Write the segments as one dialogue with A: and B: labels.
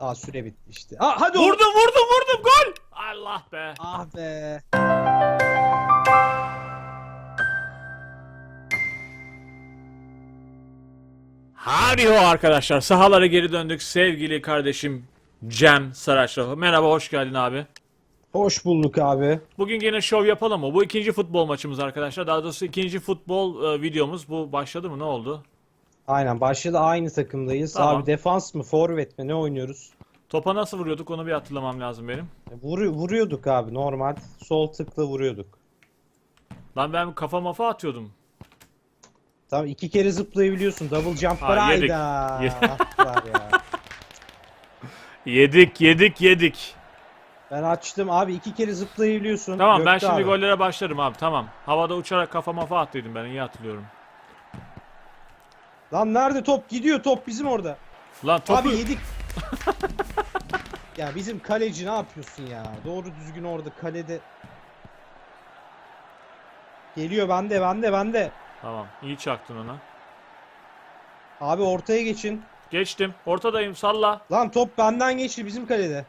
A: Aa süre bitti işte. Aa hadi
B: Vurdum
A: oğlum.
B: vurdum vurdum gol. Allah be.
A: Ah be.
B: Hadi ho arkadaşlar sahalara geri döndük sevgili kardeşim Cem Saraçoğlu. Merhaba hoş geldin abi.
A: Hoş bulduk abi.
B: Bugün yine şov yapalım mı? Bu ikinci futbol maçımız arkadaşlar. Daha doğrusu ikinci futbol e, videomuz. Bu başladı mı? Ne oldu?
A: Aynen başladı aynı takımdayız.
B: Tamam.
A: Abi defans mı forvet mi ne oynuyoruz?
B: Topa nasıl vuruyorduk onu bir hatırlamam lazım benim.
A: Vuru, vuruyorduk abi normal. Sol tıkla vuruyorduk.
B: Lan ben kafa mafa atıyordum.
A: Tamam iki kere zıplayabiliyorsun. Double jump
B: Ha,
A: var.
B: yedik.
A: Hayda.
B: Ye-
A: Attılar ya.
B: Yedik yedik yedik.
A: Ben açtım abi iki kere zıplayabiliyorsun.
B: Tamam ben
A: Gökte
B: şimdi
A: abi.
B: gollere başlarım abi tamam. Havada uçarak kafa mafa attıydım ben iyi hatırlıyorum.
A: Lan nerede top? Gidiyor top bizim orada.
B: Lan topu...
A: Abi yedik. ya bizim kaleci ne yapıyorsun ya? Doğru düzgün orada kalede. Geliyor bende bende bende.
B: Tamam iyi çaktın ona.
A: Abi ortaya geçin.
B: Geçtim. Ortadayım salla.
A: Lan top benden geçti bizim kalede.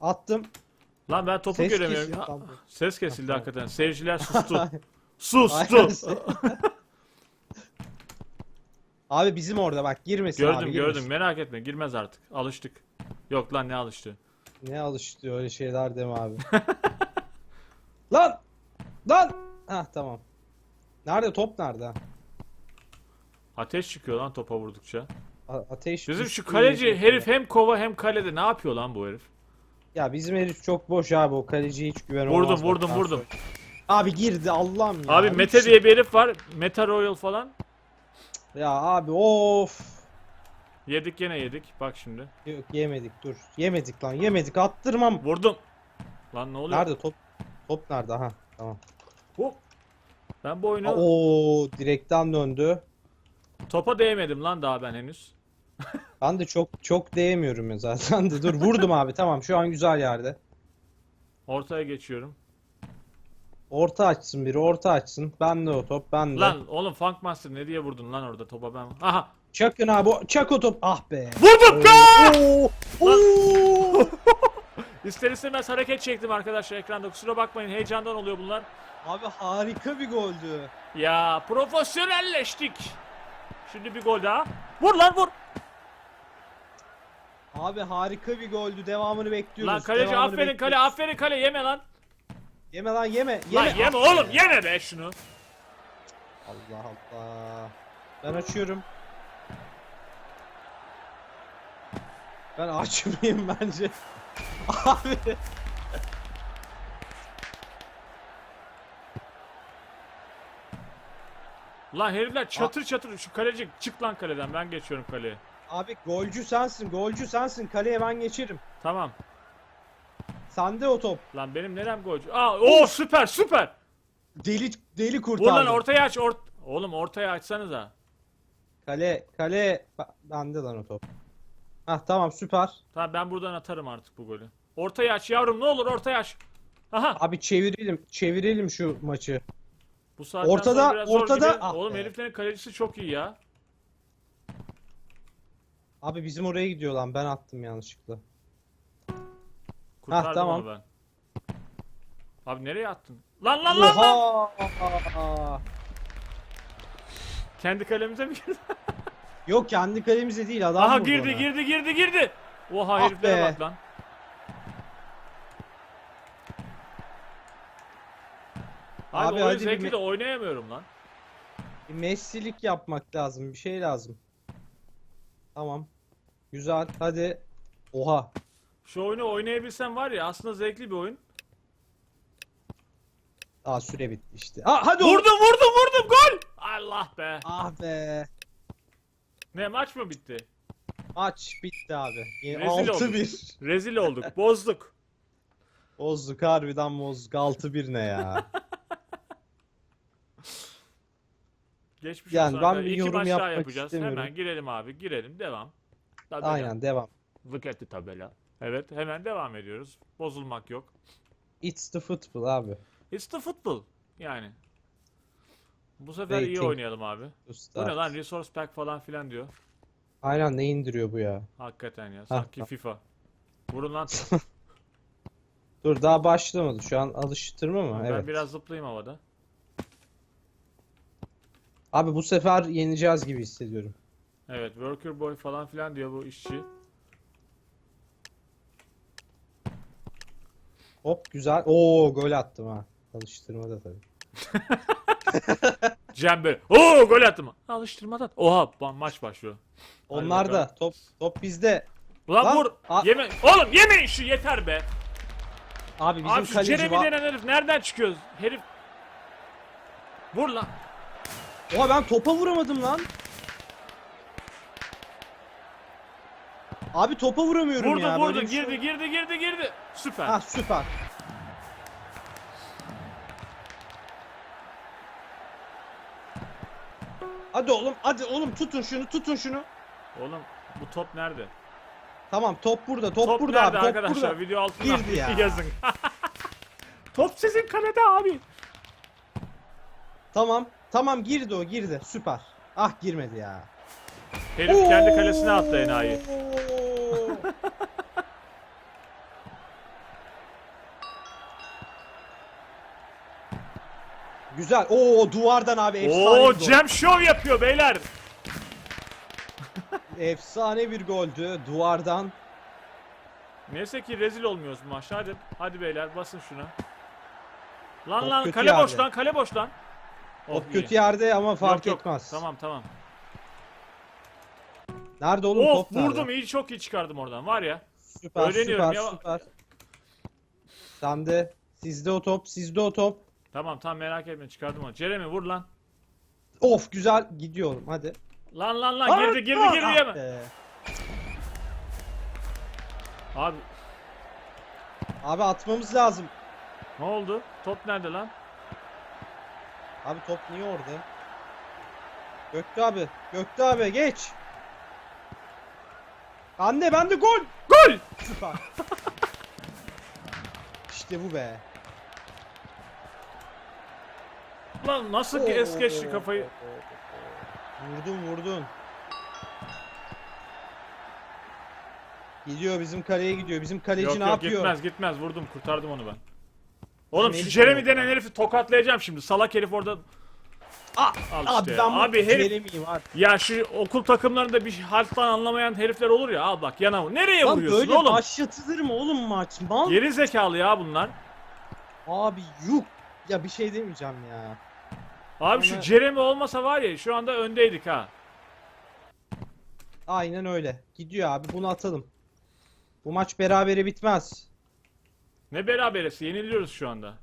A: Attım.
B: Lan ben topu
A: Ses
B: göremiyorum.
A: kesildi,
B: ses kesildi hakikaten. Seyirciler sustu. Sustu.
A: Abi bizim orada bak girmesin
B: gördüm
A: abi
B: gördüm.
A: girmesin.
B: Merak etme girmez artık. Alıştık. Yok lan ne alıştı.
A: Ne alıştı öyle şeyler deme abi. Lan! Lan! Hah tamam. Nerede top nerede?
B: Ateş çıkıyor lan topa vurdukça.
A: A- ateş
B: Bizim şu kaleci herif hem kova hem kalede ne yapıyor lan bu herif?
A: Ya bizim herif çok boş abi o kaleciye hiç güven
B: Vurdum
A: olmaz.
B: vurdum vurdum.
A: Abi girdi Allah'ım ya.
B: Abi Mete diye bir herif var. Meta Royal falan.
A: Ya abi of.
B: Yedik gene yedik. Bak şimdi.
A: Yok yemedik dur. Yemedik lan yemedik attırmam.
B: Vurdum. Lan ne oluyor?
A: Nerede top? Top nerede? Ha tamam.
B: Hop. Ben bu oyunu
A: Oo direkten döndü.
B: topa değmedim lan daha ben henüz.
A: Ben de çok çok değemiyorum ya zaten de. Dur vurdum abi tamam şu an güzel yerde.
B: Ortaya geçiyorum.
A: Orta açsın biri orta açsın. Ben de o top ben de.
B: Lan oğlum Funkmaster ne diye vurdun lan orada topa ben? Aha.
A: Çakın abi çak o top. Ah be.
B: Vurdum gol!
A: Oo, oo.
B: İster istemez hareket çektim arkadaşlar ekranda. Kusura bakmayın heyecandan oluyor bunlar.
A: Abi harika bir goldü.
B: Ya profesyonelleştik. Şimdi bir gol daha. Vur lan vur.
A: Abi harika bir goldü. Devamını bekliyoruz.
B: Lan kaleci
A: Devamını
B: aferin kale
A: bekliyoruz.
B: aferin kale yeme lan.
A: Yeme lan yeme.
B: Lan
A: Yeme.
B: yeme
A: Ah be.
B: oğlum yeme be şunu.
A: Allah Allah. Ben açıyorum. Ben açmayayım bence. Abi.
B: Lan herifler çatır çatır şu kaleci çık lan kaleden ben geçiyorum kaleye.
A: Abi golcü sensin. Golcü sensin. Kaleye ben geçerim.
B: Tamam.
A: Sende o top.
B: Lan benim nerem golcü? Aa o süper süper.
A: Deli deli
B: Vur
A: kurtardı.
B: lan ortaya aç ort. Oğlum ortaya açsanıza.
A: Kale kale bende lan o top. Hah tamam süper.
B: Tamam ben buradan atarım artık bu golü. Ortaya aç yavrum ne olur ortaya aç. Aha.
A: Abi çevirelim. Çevirelim şu maçı.
B: Bu saatten
A: Ortada,
B: sonra biraz zor
A: ortada.
B: gibi.
A: Ah
B: Oğlum
A: be.
B: heriflerin kalecisi çok iyi ya.
A: Abi bizim oraya gidiyor lan. Ben attım yanlışlıkla.
B: Kurtardım
A: tamam.
B: onu ben. Abi nereye attın? Lan lan lan lan.
A: Oha!
B: Kendi kalemize mi girdi?
A: Yok kendi kalemize değil adam
B: Aha
A: vurdu
B: girdi
A: ona.
B: girdi girdi girdi. Oha
A: Ah
B: heriflere
A: be.
B: bak lan. Abi,
A: Abi
B: oyun
A: hadi bir
B: zevkli
A: me-
B: de oynayamıyorum lan.
A: Bir Messi'lik yapmak lazım. Bir şey lazım. Tamam. Güzel. Hadi. Oha.
B: Şu oyunu oynayabilsem var ya aslında zevkli bir oyun.
A: Aa süre bitti işte. Aa hadi oğlum.
B: Vurdum vurdum vurdum gol. Allah be.
A: Ah be.
B: Ne maç mı bitti?
A: Maç bitti abi. Yine
B: Rezil olduk.
A: 6-1.
B: Rezil olduk. Bozduk.
A: Bozduk harbiden bozduk. 6-1 ne ya?
B: Geçmiş
A: Yani
B: olsun
A: ben bir
B: İki
A: yorum
B: maç daha
A: yapmak
B: yapacağız.
A: istemiyorum.
B: Hemen girelim abi. Girelim. Devam. Tabela.
A: Aynen devam.
B: Look at the tabela. Evet hemen devam ediyoruz. Bozulmak yok.
A: It's the football abi.
B: It's the football. Yani. Bu sefer iyi
A: Waiting.
B: oynayalım abi. Bu ne lan resource pack falan filan diyor.
A: Aynen ne indiriyor bu ya?
B: Hakikaten ya. Sanki
A: ha.
B: FIFA. Vurun lan.
A: Dur daha başlamadı. Şu an alıştırma mı?
B: Ben
A: Evet.
B: biraz zıplayayım havada.
A: Abi bu sefer yeneceğiz gibi hissediyorum.
B: Evet, worker boy falan filan diyor bu işçi.
A: Hop güzel. Oo gol attım ha. Alıştırmada tabii.
B: Cem böyle. Oo gol attım. Alıştırmadan. Oha ba- maç başlıyor. Hadi
A: Onlar
B: bakalım.
A: da top top bizde.
B: Ulan
A: Lan,
B: vur.
A: a-
B: Yeme. Oğlum yemeyin şu yeter be.
A: Abi bizim
B: Abi şu
A: kaleci
B: Jeremy
A: var.
B: denen herif nereden çıkıyor? Herif. Vur lan.
A: Oha ben topa vuramadım lan. Abi topa vuramıyorum
B: Vurdu
A: ya.
B: vurdu
A: bir şey-
B: girdi girdi girdi girdi. Süper.
A: Ha süper. Hadi oğlum, hadi oğlum tutun şunu, tutun şunu.
B: Oğlum bu top nerede?
A: Tamam top burada, top,
B: Top,
A: burada
B: nerede
A: abi, top
B: arkadaşlar?
A: burada.
B: Video altına
A: Girdi ya.
B: yazın. top sizin kalede abi.
A: Tamam, tamam girdi o, girdi. Süper. Ah girmedi ya.
B: Herif kendi kalesine attı enayi.
A: Oo! Güzel. Oo duvardan abi efsane
B: Oo
A: bir gol.
B: Cem şov yapıyor beyler.
A: Efsane bir goldü duvardan.
B: Neyse ki rezil olmuyoruz bu maçta. Hadi, hadi beyler basın şuna. Lan
A: Top
B: lan
A: kötü
B: kale boş
A: yerde.
B: lan kale boş lan. Oh,
A: Top
B: iyi.
A: kötü yerde ama fark
B: Yok, yok.
A: etmez.
B: Tamam tamam.
A: Nerede oğlum
B: Oh
A: top nerede?
B: vurdum iyi çok iyi çıkardım oradan var ya.
A: Süper
B: Öğreniyorum
A: süper
B: ya.
A: süper. Sen de sizde o top, sizde o top.
B: Tamam tamam merak etme çıkardım onu. Jeremy vur lan.
A: Of güzel gidiyorum hadi.
B: Lan lan lan girdi girdi girdi
A: Ah
B: yeme.
A: be.
B: Abi
A: Abi atmamız lazım.
B: ne oldu? Top nerede lan?
A: Abi top niye orada? Göktü abi. Göktü abi geç. Anne bende gol.
B: Gol!
A: Süper. işte bu be.
B: Lan nasıl ki es geçti kafayı.
A: Vurdun vurdun. Gidiyor bizim kaleye gidiyor. Bizim kaleci
B: Yok
A: ne
B: yok
A: yapıyor?
B: gitmez gitmez vurdum kurtardım onu ben. Oğlum şu
A: Melih
B: Jeremy
A: yok.
B: denen herifi tokatlayacağım şimdi. Salak herif orada.
A: Aa,
B: Al
A: abi ben
B: Abi herif
A: Jeremy'yim abi.
B: ya şu okul takımlarında bir halktan anlamayan herifler olur ya. Al bak yana vur. Nereye
A: Lan
B: vuruyorsun
A: böyle
B: oğlum?
A: başlatılır mı oğlum maç? Mal.
B: Geri zekalı ya bunlar.
A: Abi yuh. Ya bir şey demeyeceğim ya.
B: Abi şu
A: Ama-
B: Jeremy olmasa var ya şu anda öndeydik ha.
A: Aynen öyle. Gidiyor abi bunu atalım. Bu maç berabere bitmez.
B: Ne beraberesi yeniliyoruz şu anda.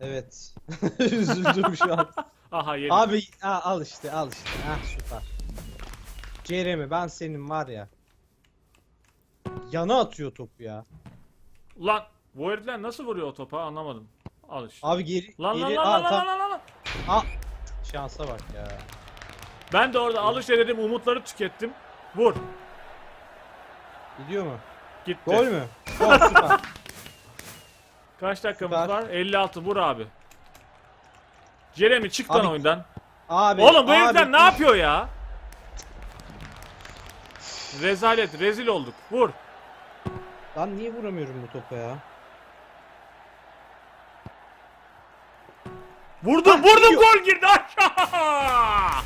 A: Evet. Üzüldüm şu an.
B: Aha yedik.
A: Abi ha, al işte al işte. Ah süper. Jeremy ben senin var ya. Yana atıyor topu ya.
B: Lan bu herifler nasıl vuruyor o topa anlamadım. Al işte.
A: Abi geri
B: Lan lan
A: geri
B: lan
A: Aa,
B: lan lan
A: tam-
B: lan lan lan.
A: Aa, şansa bak ya.
B: Ben de orada al işte dedim umutları tükettim. Vur.
A: Gidiyor mu?
B: Gitti.
A: Gol mü? Gol süper.
B: Kaç dakikamız
A: Süper.
B: var? 56 vur abi. Jeremy çık lan
A: Abi-
B: oyundan.
A: Abi.
B: Oğlum bu
A: abi,
B: herifler ne yapıyor ya? Rezalet, rezil olduk. Vur.
A: Lan niye vuramıyorum bu topa ya?
B: Vurdum,
A: Ah,
B: vurdum,
A: gidiyor.
B: gol girdi aşağı.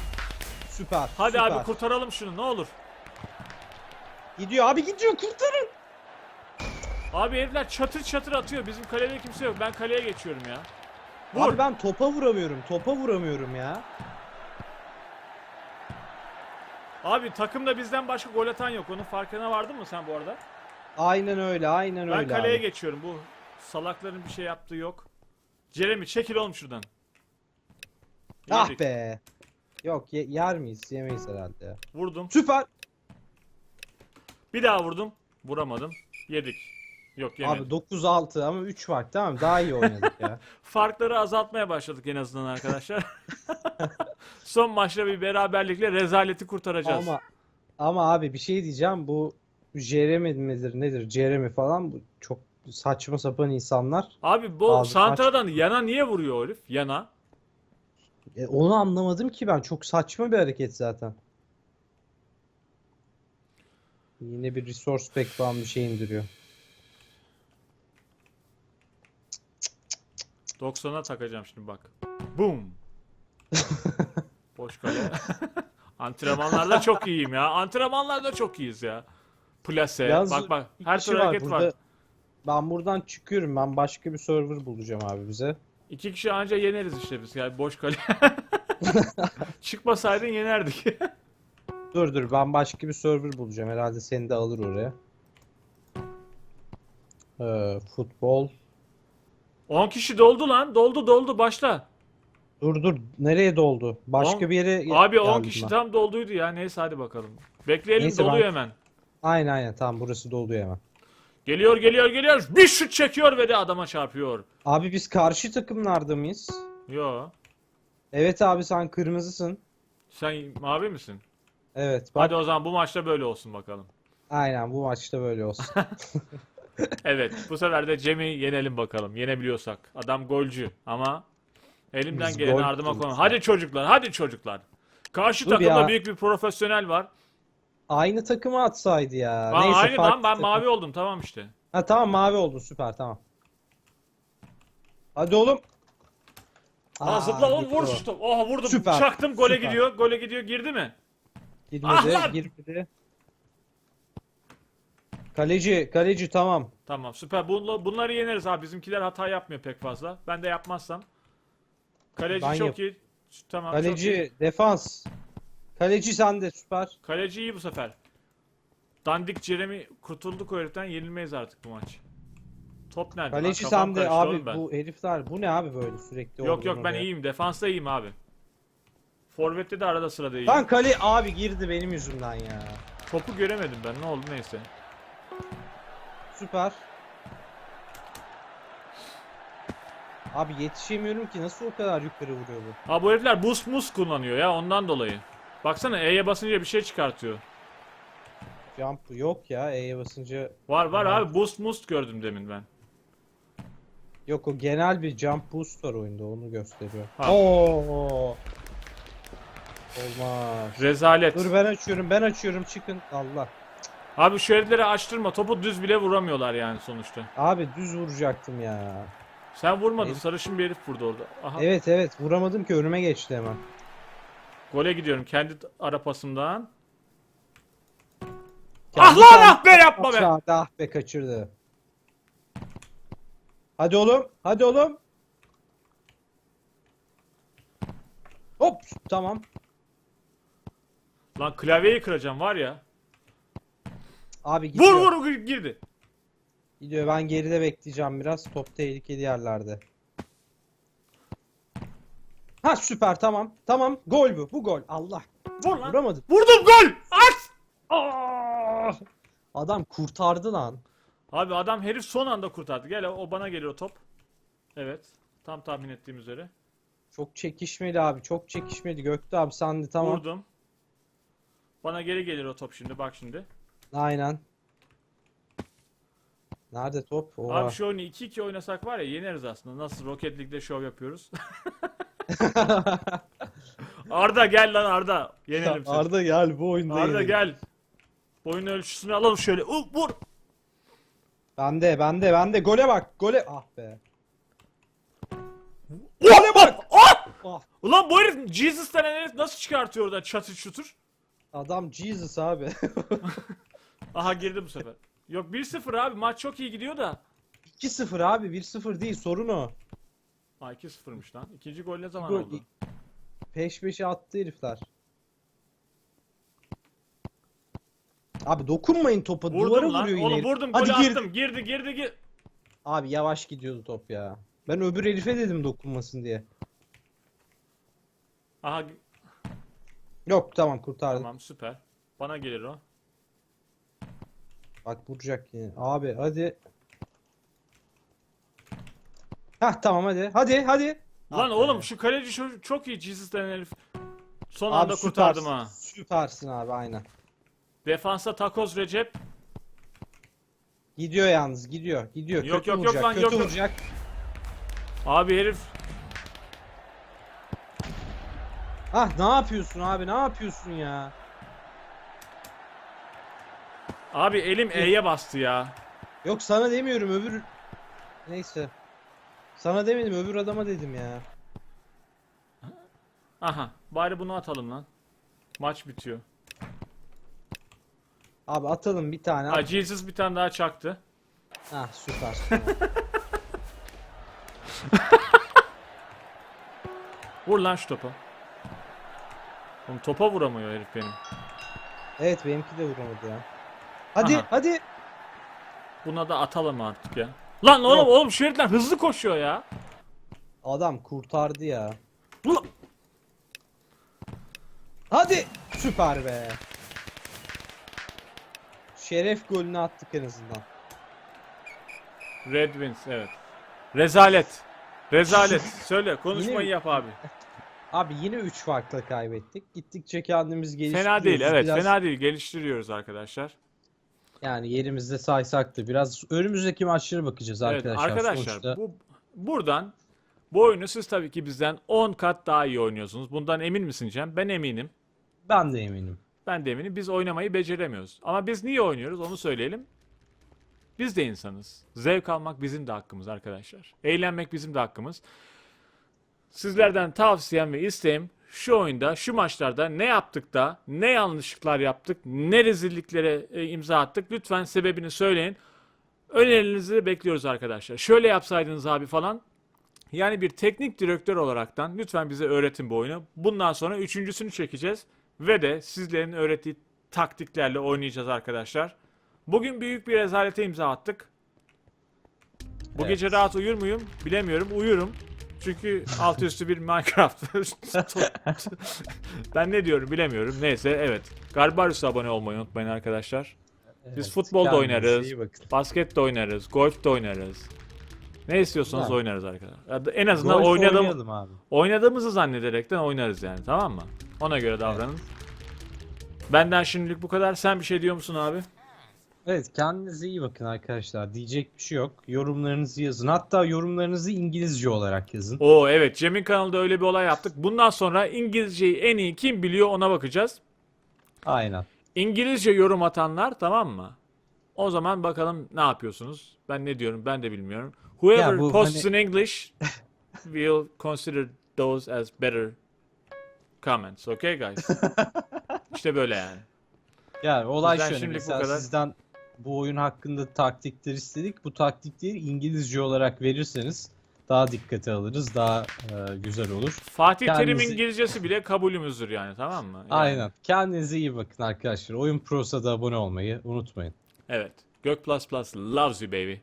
A: Süper.
B: Hadi
A: süper.
B: abi kurtaralım şunu ne olur.
A: Gidiyor abi gidiyor kurtarın.
B: Abi herifler çatır çatır atıyor. Bizim kalede kimse yok. Ben kaleye geçiyorum ya. Vur.
A: Abi ben topa vuramıyorum. Topa vuramıyorum ya.
B: Abi takımda bizden başka gol atan yok. Onun farkına vardın mı sen bu arada?
A: Aynen öyle, aynen
B: Ben
A: öyle.
B: kaleye
A: abi.
B: geçiyorum. Bu salakların bir şey yaptığı yok. Jeremy çekil oğlum şuradan.
A: Ah
B: Yedik.
A: be. Yok ye- yer miyiz? Yemeyiz herhalde ya.
B: Vurdum.
A: Süper.
B: Bir daha vurdum. Vuramadım. Yedik. Yok yemedim.
A: Abi 9-6 ama 3 var tamam daha iyi oynadık ya.
B: Farkları azaltmaya başladık en azından arkadaşlar. Son maçta bir beraberlikle rezaleti kurtaracağız.
A: ama ama abi bir şey diyeceğim bu Jeremy midir nedir Jeremy falan bu çok saçma sapan insanlar.
B: Abi bu
A: Bazı
B: Santra'dan yana niye vuruyor o herif? Yana.
A: E, onu anlamadım ki ben çok saçma bir hareket zaten. Yine bir resource pack falan bir şey indiriyor.
B: 90'a takacağım şimdi bak. Boom. Boş kale. Antrenmanlarda çok iyiyim ya. Antrenmanlarda çok iyiyiz ya. Plase.
A: Yalnız
B: bak bak. Her türlü hareket var.
A: burada. Ben buradan çıkıyorum. Ben başka bir server bulacağım abi bize.
B: İki kişi anca yeneriz işte biz. Yani boş kale. Çıkmasaydın yenerdik.
A: Dur dur ben başka bir server bulacağım. Herhalde seni de alır oraya. Ee, futbol.
B: 10 kişi doldu lan. Doldu doldu başla.
A: Dur dur nereye doldu? Başka
B: On-
A: bir yere
B: Abi 10
A: geldim
B: kişi
A: ben.
B: tam dolduydu ya. Neyse hadi bakalım. Bekleyelim
A: Neyse,
B: doluyor
A: ben-
B: hemen.
A: Aynen aynen tamam burası doluyor hemen.
B: Geliyor geliyor geliyor. Bir şut çekiyor ve de adama çarpıyor.
A: Abi biz karşı takımlarda mıyız?
B: Yo.
A: Evet abi sen kırmızısın.
B: Sen mavi misin?
A: Evet bak
B: Hadi o zaman bu maçta böyle olsun bakalım.
A: aynen bu maçta böyle olsun.
B: Evet, bu sefer de Cem'i yenelim bakalım. Yenebiliyorsak. Adam golcü ama elimden
A: Biz
B: geleni
A: gol
B: ardıma
A: atıyoruz
B: koymam. Hadi çocuklar, hadi çocuklar. Karşı
A: Dur
B: takımda
A: ya.
B: büyük bir profesyonel var.
A: Aynı takıma atsaydı ya.
B: Aa,
A: Neyse
B: aynı
A: farklı
B: lan ben
A: takım.
B: mavi oldum tamam işte.
A: Ha tamam mavi oldu süper tamam. Hadi oğlum.
B: Aa, zıpla oğlum
A: gitti
B: vur
A: o.
B: şu topu. Oha vurdum.
A: Süper,
B: Çaktım gole
A: süper.
B: gidiyor. Gole gidiyor. Girdi mi?
A: Girmedi,
B: Ah lan!
A: girmedi. Kaleci, kaleci tamam.
B: Tamam süper. Bunla- bunları yeneriz abi. Bizimkiler hata yapmıyor pek fazla. Ben de yapmazsam. Kaleci
A: Ben
B: çok
A: yap-
B: iyi. Tamam çok iyi.
A: Kaleci, defans. Kaleci sende süper.
B: Kaleci iyi bu sefer. Dandik Jeremy kurtulduk o heriften yenilmeyiz artık bu maç. Top nerede? Lan
A: Kaleci
B: kafam
A: sende
B: karıştı
A: abi
B: ben.
A: bu herifler bu ne abi böyle sürekli
B: Yok
A: oradan
B: yok ben
A: oraya.
B: iyiyim. Defansta iyiyim abi. Forvet'te de arada sırada iyiyim.
A: Lan kale abi girdi benim yüzümden ya.
B: Topu göremedim ben. Ne oldu neyse.
A: Süper. Abi yetişemiyorum ki nasıl o kadar yukarı vuruyor bu?
B: Ha bu herifler boost mus kullanıyor ya ondan dolayı. Baksana E'ye basınca bir şey çıkartıyor.
A: Jump yok ya E'ye basınca.
B: Var var
A: Tamam.
B: abi boost must gördüm demin ben.
A: Yok o genel bir jump boost var oyunda onu gösteriyor.
B: Ha.
A: Oo. Olmaz.
B: Rezalet.
A: Dur ben açıyorum ben açıyorum çıkın. Allah.
B: Abi şu herifleri açtırma. Topu düz bile vuramıyorlar yani sonuçta.
A: Abi düz vuracaktım ya.
B: Sen vurmadın.
A: Herif-
B: Sarışın bir herif vurdu orada. Aha.
A: Evet evet vuramadım ki önüme geçti hemen.
B: Gole gidiyorum kendi ara pasımdan.
A: Kendi
B: ah lan ah be yapma be.
A: aşağıda, Ah be kaçırdı. Hadi oğlum. Hadi oğlum. Hop tamam.
B: Lan klavyeyi kıracağım var ya.
A: Abi gidiyor.
B: Vur vur girdi.
A: Gidiyor ben geride bekleyeceğim biraz. Top tehlikeli yerlerde. Ha süper tamam. Tamam gol bu. Bu gol. Allah.
B: Vur lan.
A: Vuramadım.
B: Vurdum gol. At.
A: Aa! Adam kurtardı lan.
B: Abi adam herif son anda kurtardı. Gel o bana geliyor top. Evet. Tam tahmin ettiğim üzere.
A: Çok çekişmeli abi. Çok çekişmeli. Gökte abi sen de tamam.
B: Vurdum. Bana geri gelir o top şimdi. Bak şimdi.
A: Aynen. Nerede top? Oha.
B: Abi şu oyunu 2-2 oynasak var ya yeneriz aslında. Nasıl Rocket League'de şov yapıyoruz. Arda gel lan Arda. Yenelim seni.
A: Arda gel bu oyunda
B: Arda
A: yenelim.
B: gel. Boyun ölçüsünü alalım şöyle. Uh, vur.
A: Bende bende bende. Gole bak. Gole. Ah be.
B: Gole bak. Ah!
A: Ah.
B: Ulan bu herif Jesus denen herif nasıl çıkartıyor oradan çatır çutur?
A: Adam Jesus abi.
B: Aha girdi bu sefer. Yok 1-0 abi maç çok iyi gidiyor da.
A: 2-0 abi. 1-0 değil. Sorun o.
B: Ha 2-0'mış lan. İkinci gol ne zaman
A: Gol-
B: oldu?
A: Peş peşe attı herifler. Abi dokunmayın topa. Duvara
B: Vurdum lan.
A: vuruyor yine.
B: Oğlum
A: herif.
B: vurdum
A: Hadi gir.
B: attım. Girdi girdi gir.
A: Abi yavaş gidiyordu top ya. Ben öbür herife dedim dokunmasın diye.
B: Aha
A: Yok tamam kurtardım.
B: tamam süper. Bana gelir o.
A: Bak vuracak yine. Abi hadi. Hah tamam hadi. Hadi hadi.
B: Lan
A: Ah
B: oğlum
A: be.
B: şu kaleci şu, çok iyi Jesus denen herif. Son
A: Abi
B: anda kurtardım
A: süpersin.
B: ha.
A: Süpersin abi aynen.
B: Defansa takoz Recep.
A: Gidiyor yalnız gidiyor. Gidiyor.
B: Yok,
A: kötü
B: yok, yok
A: vuracak.
B: lan,
A: kötü
B: yok, yok.
A: vuracak.
B: Abi herif
A: Ah ne yapıyorsun abi ne yapıyorsun ya?
B: Abi elim E'ye bastı ya.
A: Yok sana demiyorum öbür... Neyse. Sana demedim öbür adama dedim ya.
B: Aha. Bari bunu atalım lan. Maç bitiyor.
A: Abi atalım bir tane.
B: Acilsiz bir tane daha çaktı.
A: Süper. süper.
B: Vur lan şu topa. Oğlum topa vuramıyor herif benim.
A: evet benimki de vuramadı ya. Hadi
B: Aha.
A: hadi.
B: Buna da atalım artık ya. Lan oğlum
A: Yok.
B: oğlum şu herifler hızlı koşuyor ya.
A: Adam kurtardı ya.
B: Ulan.
A: Hadi. Süper be. Şeref golünü attık en azından.
B: Red Wings evet. Rezalet. Rezalet. Söyle konuşmayı
A: Yine-
B: yap abi.
A: Abi yine 3 farkla kaybettik. Gittikçe kendimiz geliştiriyoruz.
B: Fena değil evet
A: Biraz-
B: fena değil geliştiriyoruz arkadaşlar.
A: Yani yerimizde saysak da biraz önümüzdeki maçlara bakacağız
B: Evet
A: arkadaşlar.
B: arkadaşlar
A: Sonuçta
B: bu buradan bu oyunu siz tabii ki bizden 10 kat daha iyi oynuyorsunuz. Bundan emin misin Cem? Ben eminim.
A: ben de eminim.
B: Ben de eminim. Biz oynamayı beceremiyoruz. Ama biz niye oynuyoruz onu söyleyelim. Biz de insanız. Zevk almak bizim de hakkımız arkadaşlar. Eğlenmek bizim de hakkımız. Sizlerden tavsiyem ve isteğim şu oyunda, şu maçlarda ne yaptık da, ne yanlışlıklar yaptık, ne rezilliklere e, imza attık. Lütfen sebebini söyleyin. Önerilerinizi bekliyoruz arkadaşlar. Şöyle yapsaydınız abi falan. Yani bir teknik direktör olaraktan lütfen bize öğretin bu oyunu. Bundan sonra üçüncüsünü çekeceğiz. Ve de sizlerin öğrettiği taktiklerle oynayacağız arkadaşlar. Bugün büyük bir rezalete imza attık. Bu
A: Evet.
B: gece rahat uyur muyum? Bilemiyorum. Uyurum. Çünkü altı üstü bir Minecraft. ben ne diyorum bilemiyorum. Neyse evet. Garbarius'a abone olmayı unutmayın arkadaşlar. Biz futbol da oynarız. Basket de oynarız. Golf de oynarız. Ne istiyorsanız
A: Güzel.
B: oynarız arkadaşlar. En azından
A: Golf
B: oynadığım, oynadığımızı zannederekten oynarız yani tamam mı? Ona göre davranın. Benden şimdilik bu kadar. Sen bir şey diyor musun abi?
A: Evet kendinize iyi bakın arkadaşlar. Diyecek bir şey yok. Yorumlarınızı yazın. Hatta yorumlarınızı İngilizce olarak yazın.
B: Oo evet Cem'in kanalında öyle bir olay yaptık. Bundan sonra İngilizceyi en iyi kim biliyor ona bakacağız.
A: Aynen.
B: İngilizce yorum atanlar tamam mı? O zaman bakalım ne yapıyorsunuz? Ben ne diyorum ben de bilmiyorum. Whoever
A: Ya bu
B: posts
A: hani-
B: in English will consider those as better comments. Okay guys? işte böyle yani.
A: Yani olay
B: Bizden
A: şöyle.
B: şimdilik bu
A: Mesela
B: kadar.
A: sizden bu oyun hakkında taktikler istedik. Bu taktikleri İngilizce olarak verirseniz daha dikkate alırız. Daha e, güzel olur.
B: Fatih Terim
A: Kendinizi-
B: İngilizcesi bile kabulümüzdür yani tamam mı? Yani,
A: Aynen. Kendinize iyi bakın arkadaşlar. Oyun Pro'sa da abone olmayı unutmayın.
B: Evet. Gök Plus Plus loves you baby.